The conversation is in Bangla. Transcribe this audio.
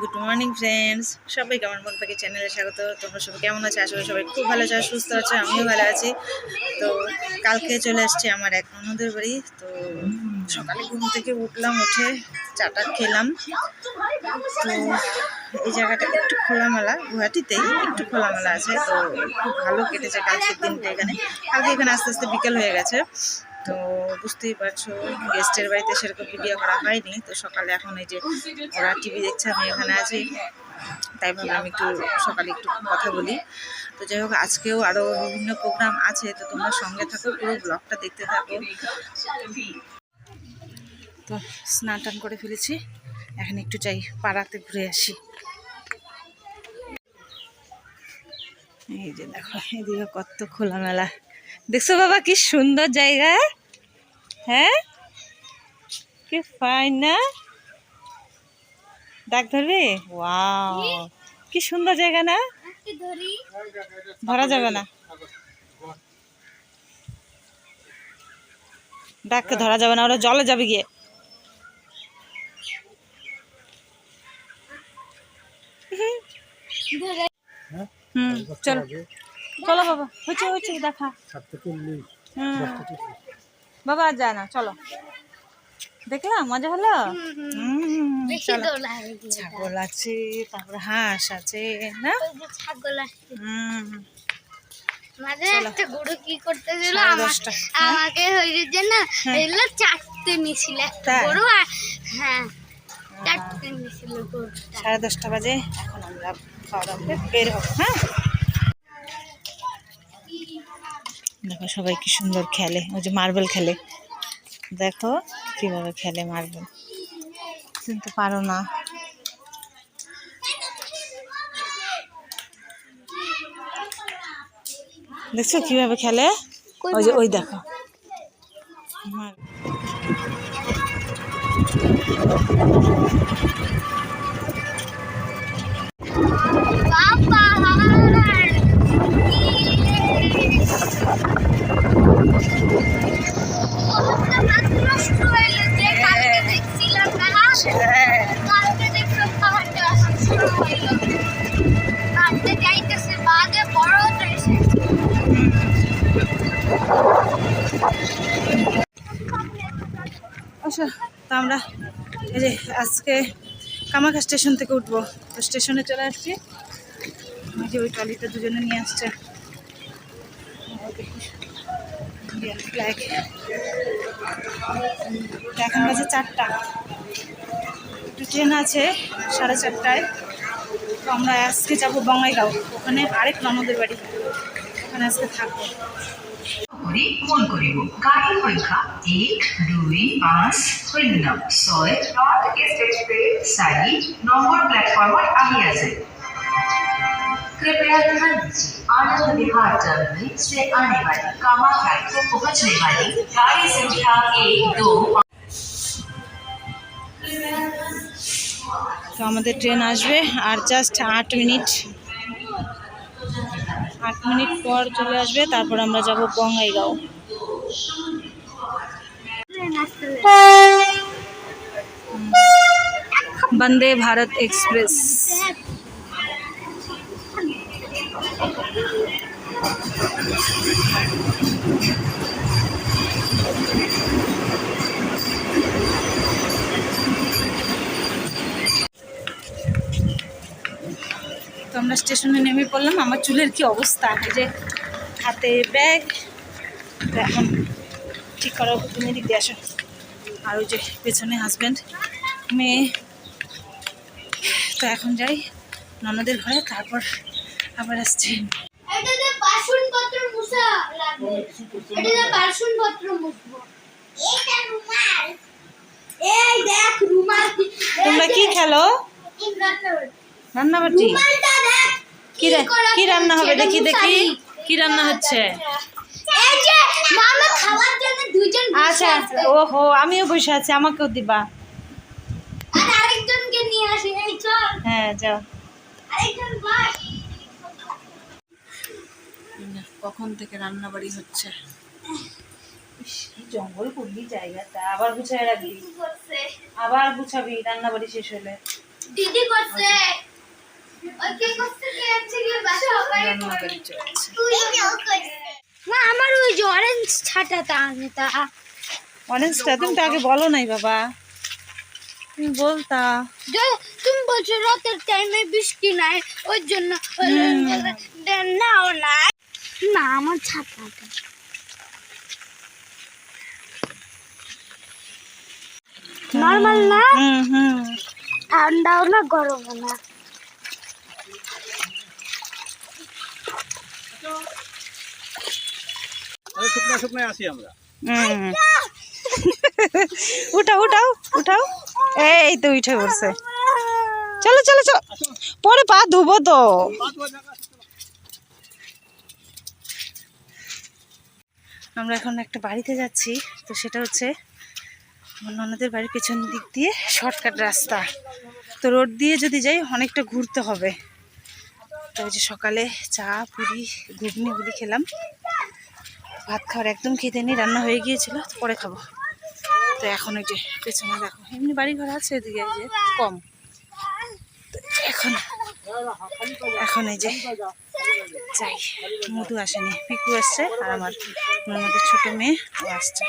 গুড মর্নিং ফ্রেন্ডস সবাই কেমন মন থেকে চ্যানেলে স্বাগত। তোমরা সবাই কেমন আছে? আসলে সবাই খুব ভালো আছে সুস্থ আছে, আমিও ভালো আছি। তো কালকে চলে আসছে আমার এক ননদের বাড়ি। তো সকালে ঘুম থেকে উঠলাম, উঠে চাটা খেলাম। তো এই জায়গাটা একটু খোলামেলা, গুয়াহাটিতেই একটু খোলামেলা আছে। তো খুব ভালো কেটেছে কালকের দিনটা এখানে। কালকে এখানে আস্তে আস্তে বিকেল হয়ে গেছে। তো বুঝতেই পারছ গেস্টের বাড়িতে সেরকম ভিডিও করা হয়নি। তো সকালে এখন এই যে ওরা টিভি দেখছে, আমি এখানে আছি। তাই ভাবলাম একটু সকালে একটু কথা বলি। তো যাই হোক, আজকেও আরও বিভিন্ন প্রোগ্রাম আছে, তো তোমরা সঙ্গে থাকো, পুরো ব্লগটা দেখতে থাকো। তো স্নান টান করে ফেলেছি। এখন একটু চাই পাড়াতে ঘুরে আসি। এই যে দেখো, এদিকে কত খোলামেলা। দেখছ বাবা কি সুন্দর জায়গা? হ্যাঁ? কি ফাইন না? ডাক ধরবে? ওয়াও কি? সুন্দর জায়গা না? ধরা। যাবে না। ডাককে ধরা যাবে না ওরা জলে যাবে গিয়ে। হুম চলো। চলো বাবা হচ্ছে হচ্ছে দেখা। বাবা আর যায় না চলো। দেখলাম মজা হলো? ছাগল আছে তারপরে হাঁস আছে না? হুম। মাঝে একটা গরু কি করতে দিল? আমাকে না হ্যাঁ। এগুলো একটা গরু আর হ্যাঁ গরুটা। সাড়ে দশটা বাজে এখন আমরা খাওয়া দাওয়া বের হব হ্যাঁ? দেখো সবাই কি সুন্দর খেলে ওই যে মার্বেল খেলে। দেখো কীভাবে খেলে মার্বেল। কিন্তু পারো না। দেখছ কীভাবে খেলে? ওই যে ওই দেখো। বাবা। আমরা এই যে আজকে কামাখা স্টেশন থেকে উঠবো। তো স্টেশনে চলে আসছি। ওই যে ওই দুজনে নিয়ে আসছে। এখন বাজে চারটা। একটু ট্রেন আছে সাড়ে চারটায়। তো আমরা আজকে যাব বঙ্গাইগাঁও ওখানে আরেক ননদের বাড়ি। ওখানে আজকে থাকব। কৰি মন কৰিব গাড়ীৰ সংখ্যা এক, দুই, পাঁচ, শূন্য, ছয় নৰ্থ ইষ্ট এক্সপ্ৰেছ চাৰি নম্বৰ আহি আছে कृपया ध्यान दीजिए आनंद विहार टर्मिनल से आने वाली कामाख्या को पहुंचने वाली गाड़ी संख्या एक दो তো আমাদের ট্রেন আসবে আর জাস্ট আট মিনিট আট মিনিট পর চলে আসবে তারপর আমরা যাব বঙ্গাইগাঁও বন্দে ভারত এক্সপ্রেস তো আমরা স্টেশনে নেমে পড়লাম। আমার চুলের কি অবস্থা? এই যে হাতে ব্যাগ এখন ঠিক উপর তুমি দিতে আসো। আর ওই যে পেছনে হাজব্যান্ড মেয়ে। তো এখন যাই ননদের ঘরে, তারপর আবার আসছি। লাগবে। বাসনপত্র মুছবো। এটা রুমাল। এই দেখ রুমাল তোমরা কি খেলো? রুমালটা দেখ কি কি রান্না হবে? দেখি দেখি। কি রান্না হচ্ছে? এই যে মামা খাওয়ার জন্য দুইজন বসে আচ্ছা। ওহো আমিও বসে আছি আমাকেও দিবা। আর আরেকজনকে নিয়ে আসি। এই চল। হ্যাঁ যাও। আরেকজন বস। কখন থেকে রান্না বাড়ি হচ্ছে জঙ্গল করলি জায়গাটা আবার গুছাই রাখবি আবার গুছাবি রান্না বাড়ি শেষ হলে দিদি করছে ওই কে করছে কে আছে কি বাসা সবাই রান্না করে চলছে মা আমার ওই যে অরেঞ্জ ছাটাটা আনে তা অরেঞ্জটা তুমি তো আগে বলো নাই বাবা তুমি বলতা যে- তুমি বলছো রাতের টাইমে বৃষ্টি নাই ওই জন্য নাও না না আমার ছাতাটা নর্মাল না? হুম হুম ঠান্ডাও না গরমও না। আরে শুকনা শুকনায় আসি আমরা। উঠাও উঠাও উঠাও। এই তো উঠে পড়ছে। চলো চলো চলো। পরে পা ধুবো তো। আমরা এখন একটা বাড়িতে যাচ্ছি। তো সেটা হচ্ছে ননদের বাড়ির পেছন দিক দিয়ে শর্টকাট রাস্তা। তো রোড দিয়ে যদি যাই অনেকটা ঘুরতে হবে। তো যে সকালে চা, পুরি, ঘুগনি গুলি খেলাম। ভাত খাওয়ার একদম খেতে নেই, রান্না হয়ে গিয়েছিল পরে খাব। তো এখন ওই যে পেছনে দেখো, এমনি বাড়ি ঘর আছে এদিকে যে কম। এখন এখন এই যে যাই মধু আসেনি। পিকু আসছে আর আমার মধ্যে ছোটো মেয়ে আসছে।